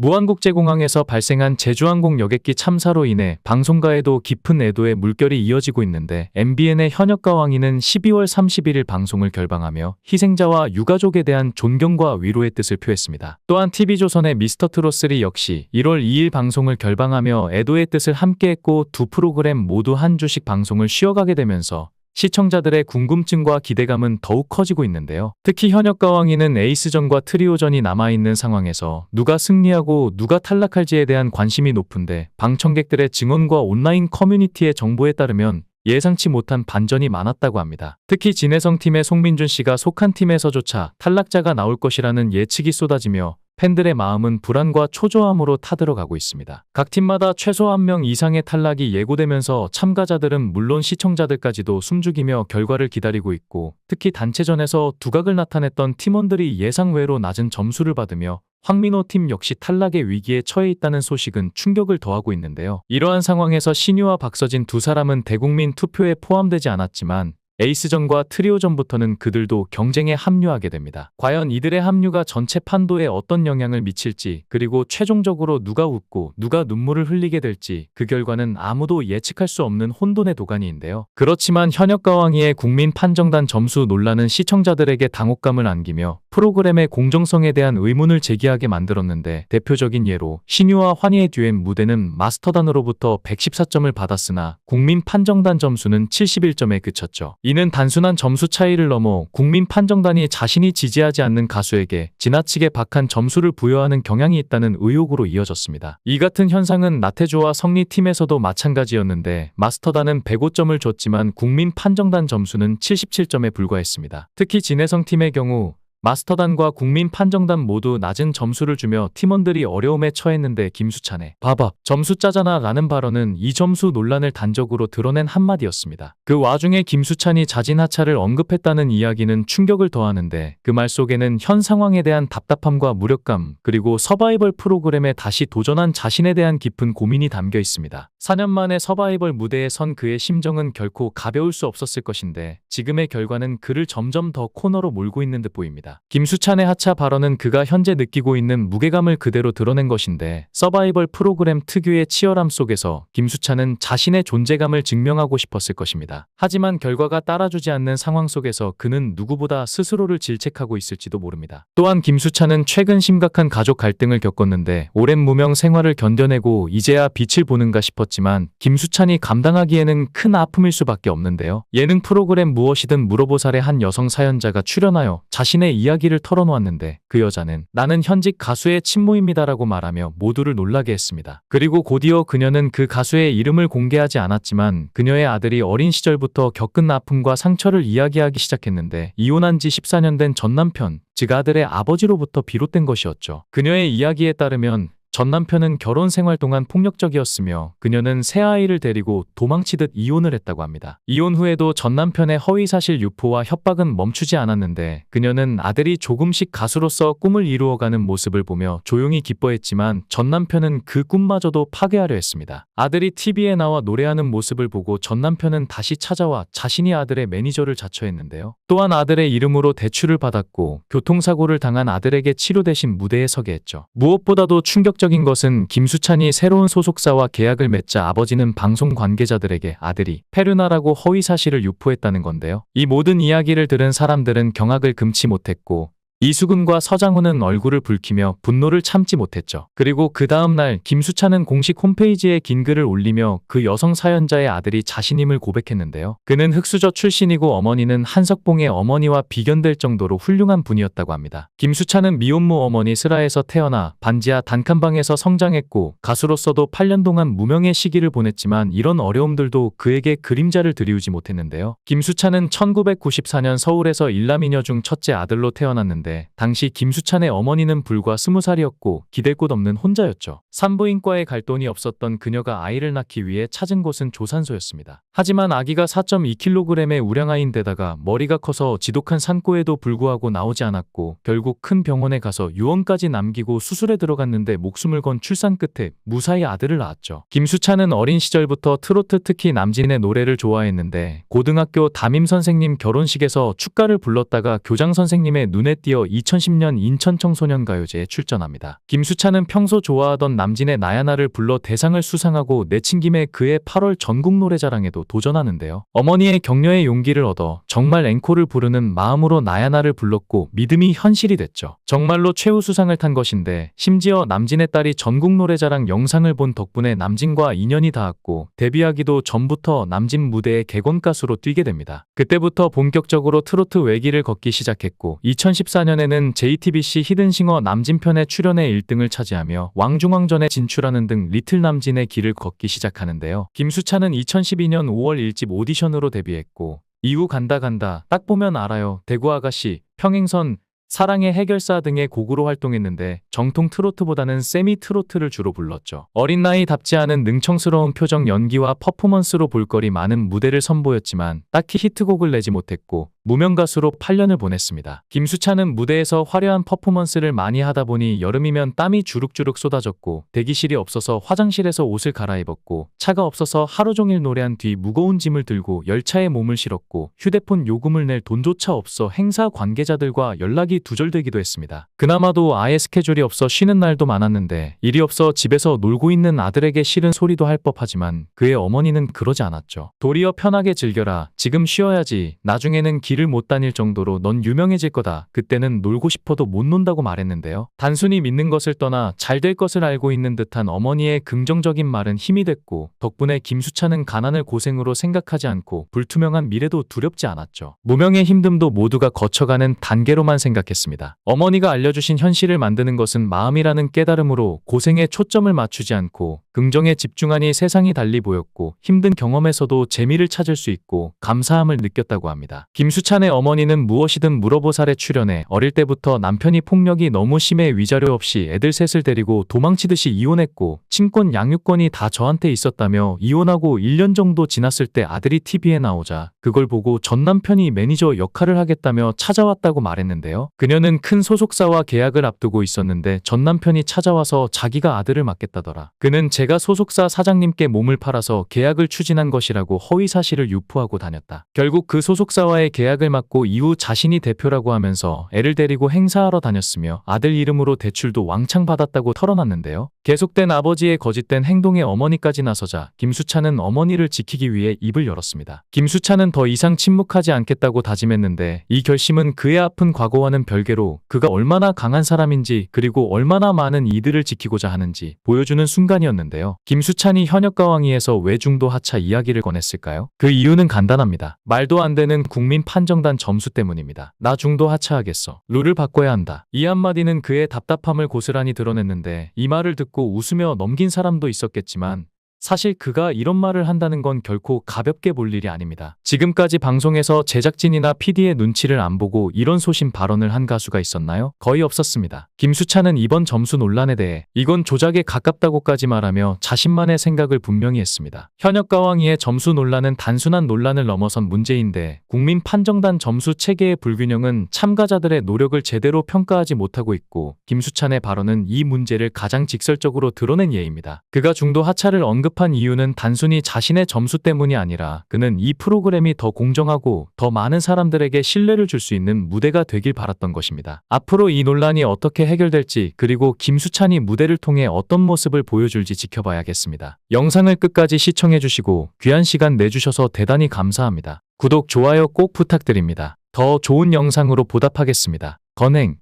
무안국제공항에서 발생한 제주항공 여객기 참사로 인해 방송가에도 깊은 애도의 물결이 이어지고 있는데 MBN의 현역가 왕이는 12월 31일 방송을 결방하며 희생자와 유가족에 대한 존경과 위로의 뜻을 표했습니다. 또한 TV조선의 미스터 트롯3 역시 1월 2일 방송을 결방하며 애도의 뜻을 함께했고 두 프로그램 모두 한 주씩 방송을 쉬어가게 되면서 시청자들의 궁금증과 기대감은 더욱 커지고 있는데요. 특히 현역 가 왕이는 에이스전과 트리오전이 남아있는 상황에서 누가 승리하고 누가 탈락할지에 대한 관심이 높은데 방청객들의 증언과 온라인 커뮤니티의 정보에 따르면 예상치 못한 반전이 많았다고 합니다. 특히 진해성 팀의 송민준 씨가 속한 팀에서조차 탈락자가 나올 것이라는 예측이 쏟아지며 팬들의 마음은 불안과 초조함으로 타들어가고 있습니다. 각 팀마다 최소 한 명 이상의 탈락이 예고되면서 참가자들은 물론 시청자들까지도 숨죽이며 결과를 기다리고 있고 특히 단체전에서 두각을 나타냈던 팀원들이 예상 외로 낮은 점수를 받으며 황민호 팀 역시 탈락의 위기에 처해 있다는 소식은 충격을 더하고 있는데요. 이러한 상황에서 신유와 박서진 두 사람은 대국민 투표에 포함되지 않았지만 에이스전과 트리오전부터는 그들도 경쟁에 합류하게 됩니다. 과연 이들의 합류가 전체 판도에 어떤 영향을 미칠지 그리고 최종적으로 누가 웃고 누가 눈물을 흘리게 될지 그 결과는 아무도 예측할 수 없는 혼돈의 도가니인데요. 그렇지만 현역 가왕이의 국민 판정단 점수 논란은 시청자들에게 당혹감을 안기며 프로그램의 공정성에 대한 의문을 제기하게 만들었는데 대표적인 예로 신유와 환희의 듀엣 무대는 마스터단으로부터 114점을 받았으나 국민 판정단 점수는 71점에 그쳤죠. 이는 단순한 점수 차이를 넘어 국민 판정단이 자신이 지지하지 않는 가수에게 지나치게 박한 점수를 부여하는 경향이 있다는 의혹으로 이어졌습니다. 이 같은 현상은 나태주와 성리 팀에서도 마찬가지였는데 마스터단은 105점을 줬지만 국민 판정단 점수는 77점에 불과했습니다. 특히 진해성 팀의 경우 마스터단과 국민 판정단 모두 낮은 점수를 주며 팀원들이 어려움에 처했는데 김수찬의 봐봐 점수 짜잖아 라는 발언은 이 점수 논란을 단적으로 드러낸 한마디였습니다. 그 와중에 김수찬이 자진 하차를 언급했다는 이야기는 충격을 더하는데 그 말 속에는 현 상황에 대한 답답함과 무력감 그리고 서바이벌 프로그램에 다시 도전한 자신에 대한 깊은 고민이 담겨 있습니다. 4년 만에 서바이벌 무대에 선 그의 심정은 결코 가벼울 수 없었을 것인데 지금의 결과는 그를 점점 더 코너로 몰고 있는 듯 보입니다. 김수찬의 하차 발언은 그가 현재 느끼고 있는 무게감을 그대로 드러낸 것인데 서바이벌 프로그램 특유의 치열함 속에서 김수찬은 자신의 존재감을 증명하고 싶었을 것입니다. 하지만 결과가 따라주지 않는 상황 속에서 그는 누구보다 스스로를 질책하고 있을지도 모릅니다. 또한 김수찬은 최근 심각한 가족 갈등을 겪었는데 오랜 무명 생활을 견뎌내고 이제야 빛을 보는가 싶었지만 김수찬이 감당하기에는 큰 아픔일 수밖에 없는데요. 예능 프로그램 무엇이든 물어보살의 한 여성 사연자가 출연하여 자신의 이야기를 털어놓았는데 그 여자는 나는 현직 가수의 친모입니다라고 말하며 모두를 놀라게 했습니다. 그리고 곧이어 그녀는 그 가수의 이름을 공개하지 않았지만 그녀의 아들이 어린 시절부터 겪은 아픔과 상처를 이야기하기 시작했는데 이혼한 지 14년 된 전남편, 즉 아들의 아버지로부터 비롯된 것이었죠. 그녀의 이야기에 따르면 전 남편은 결혼 생활 동안 폭력적이었으며 그녀는 새 아이를 데리고 도망치듯 이혼을 했다고 합니다. 이혼 후에도 전 남편의 허위사실 유포와 협박은 멈추지 않았는데 그녀는 아들이 조금씩 가수로서 꿈을 이루어가는 모습을 보며 조용히 기뻐했지만 전 남편은 그 꿈마저도 파괴하려 했습니다. 아들이 TV에 나와 노래하는 모습을 보고 전 남편은 다시 찾아와 자신이 아들의 매니저를 자처했는데요. 또한 아들의 이름으로 대출을 받았고 교통사고를 당한 아들에게 치료 대신 무대에 서게 했죠. 무엇보다도 충격적인 것은 김수찬이 새로운 소속사와 계약을 맺자 아버지는 방송 관계자들에게 아들이 페르나라고 허위 사실을 유포했다는 건데요. 이 모든 이야기를 들은 사람들은 경악을 금치 못했고 이수근과 서장훈은 얼굴을 붉히며 분노를 참지 못했죠. 그리고 그 다음날 김수찬은 공식 홈페이지에 긴 글을 올리며 그 여성 사연자의 아들이 자신임을 고백했는데요. 그는 흑수저 출신이고 어머니는 한석봉의 어머니와 비견될 정도로 훌륭한 분이었다고 합니다. 김수찬은 미혼모 어머니 슬하에서 태어나 반지하 단칸방에서 성장했고 가수로서도 8년 동안 무명의 시기를 보냈지만 이런 어려움들도 그에게 그림자를 드리우지 못했는데요. 김수찬은 1994년 서울에서 일남이녀 중 첫째 아들로 태어났는데 당시 김수찬의 어머니는 불과 20살이었고 기댈 곳 없는 혼자였죠. 산부인과에 갈 돈이 없었던 그녀가 아이를 낳기 위해 찾은 곳은 조산소였습니다. 하지만 아기가 4.2kg의 우량아인데다가 머리가 커서 지독한 산고에도 불구하고 나오지 않았고 결국 큰 병원에 가서 유언까지 남기고 수술에 들어갔는데 목숨을 건 출산 끝에 무사히 아들을 낳았죠. 김수찬은 어린 시절부터 트로트 특히 남진의 노래를 좋아했는데 고등학교 담임 선생님 결혼식에서 축가를 불렀다가 교장 선생님의 눈에 띄어 이어 2010년 인천 청소년 가요제에 출전합니다. 김수찬은 평소 좋아하던 남진의 나야나를 불러 대상을 수상하고 내친 김에 그의 8월 전국 노래자랑에도 도전하는데요. 어머니의 격려의 용기를 얻어 정말 앵콜을 부르는 마음으로 나야나를 불렀고 믿음이 현실이 됐죠. 정말로 최우 수상을 탄 것인데 심지어 남진의 딸이 전국 노래자랑 영상을 본 덕분에 남진과 인연이 닿았고 데뷔하기도 전부터 남진 무대의 객원 가수로 뛰게 됩니다. 그때부터 본격적으로 트로트 외길을 걷기 시작했고 2014년 에는 JTBC 히든싱어 남진편에 출연해 1등을 차지하며 왕중왕전에 진출하는 등 리틀 남진의 길을 걷기 시작하는데요. 김수찬은 2012년 5월 1집 오디션으로 데뷔했고 이후 간다 간다 딱 보면 알아요 대구 아가씨 평행선 사랑의 해결사 등의 곡으로 활동했는데 정통 트로트보다는 세미 트로트를 주로 불렀죠. 어린 나이 답지 않은 능청스러운 표정 연기와 퍼포먼스로 볼거리 많은 무대를 선보였지만 딱히 히트곡을 내지 못했고 무명 가수로 8년을 보냈습니다. 김수찬은 무대에서 화려한 퍼포먼스를 많이 하다 보니 여름이면 땀이 주룩주룩 쏟아졌고 대기실이 없어서 화장실에서 옷을 갈아입었고 차가 없어서 하루 종일 노래한 뒤 무거운 짐을 들고 열차에 몸을 실었고 휴대폰 요금을 낼 돈조차 없어 행사 관계자들과 연락이 두절되기도 했습니다. 그나마도 아예 스케줄이 없어 쉬는 날도 많았는데 일이 없어 집에서 놀고 있는 아들에게 싫은 소리도 할 법하지만 그의 어머니는 그러지 않았죠. 도리어 편하게 즐겨라. 지금 쉬어야지. 나중에는 길을 못 다닐 정도로 넌 유명해질 거다. 그때는 놀고 싶어도 못 논다고 말했는데요. 단순히 믿는 것을 떠나 잘 될 것을 알고 있는 듯한 어머니의 긍정적인 말은 힘이 됐고 덕분에 김수찬은 가난을 고생으로 생각하지 않고 불투명한 미래도 두렵지 않았죠. 무명의 힘듦도 모두가 거쳐가는 단계로만 생각했습니다. 어머니가 알려주신 현실을 만드는 것은 마음이라는 깨달음으로 고생에 초점을 맞추지 않고 긍정에 집중하니 세상이 달리 보였고 힘든 경험에서도 재미를 찾을 수 있고 감사함을 느꼈다고 합니다. 김수 찬의 어머니는 무엇이든 물어보살에 출연해 어릴 때부터 남편이 폭력이 너무 심해 위자료 없이 애들 셋을 데리고 도망치듯이 이혼했고 친권 양육권이 다 저한테 있었다며 이혼하고 1년 정도 지났을 때 아들이 TV에 나오자 그걸 보고 전 남편이 매니저 역할을 하겠다며 찾아왔다고 말했는데요. 그녀는 큰 소속사와 계약을 앞두고 있었는데 전 남편이 찾아와서 자기가 아들을 맡겠다더라. 그는 제가 소속사 사장님께 몸을 팔아서 계약을 추진한 것이라고 허위 사실을 유포하고 다녔다. 결국 그 소속사와의 계약 을 맡고 이후 자신이 대표라고 하면서 애를 데리고 행사하러 다녔으며 아들 이름으로 대출도 왕창 받았다고 털어놨는데요. 계속된 아버지의 거짓된 행동에 어머니까지 나서자 김수찬은 어머니를 지키기 위해 입을 열었습니다. 김수찬은 더 이상 침묵하지 않겠다고 다짐했는데 이 결심은 그의 아픈 과거와는 별개로 그가 얼마나 강한 사람인지 그리고 얼마나 많은 이들을 지키고자 하는지 보여주는 순간이었는데요. 김수찬이 현역가왕위에서 왜 중도 하차 이야기를 꺼냈을까요? 그 이유는 간단합니다. 말도 안 되는 국민 판정단 점수 때문입니다. 나 중도 하차하겠어. 룰을 바꿔야 한다. 이 한마디는 그의 답답함을 고스란히 드러냈는데 이 말을 듣고 웃으며 넘긴 사람도 있었겠지만 사실 그가 이런 말을 한다는 건 결코 가볍게 볼 일이 아닙니다. 지금까지 방송에서 제작진이나 PD의 눈치를 안 보고 이런 소신 발언을 한 가수가 있었나요? 거의 없었습니다. 김수찬은 이번 점수 논란에 대해 이건 조작에 가깝다고까지 말하며 자신만의 생각을 분명히 했습니다. 현역 가왕위의 점수 논란은 단순한 논란을 넘어선 문제인데 국민 판정단 점수 체계의 불균형은 참가자들의 노력을 제대로 평가하지 못하고 있고 김수찬의 발언은 이 문제를 가장 직설적으로 드러낸 예입니다. 그가 중도 하차를 언급 언급한 이유는 단순히 자신의 점수 때문이 아니라 그는 이 프로그램이 더 공정하고 더 많은 사람들에게 신뢰를 줄 수 있는 무대가 되길 바랐던 것입니다. 앞으로 이 논란이 어떻게 해결될지 그리고 김수찬이 무대를 통해 어떤 모습을 보여줄지 지켜봐야겠습니다. 영상을 끝까지 시청해주시고 귀한 시간 내주셔서 대단히 감사합니다. 구독, 좋아요 꼭 부탁드립니다. 더 좋은 영상으로 보답하겠습니다. 건행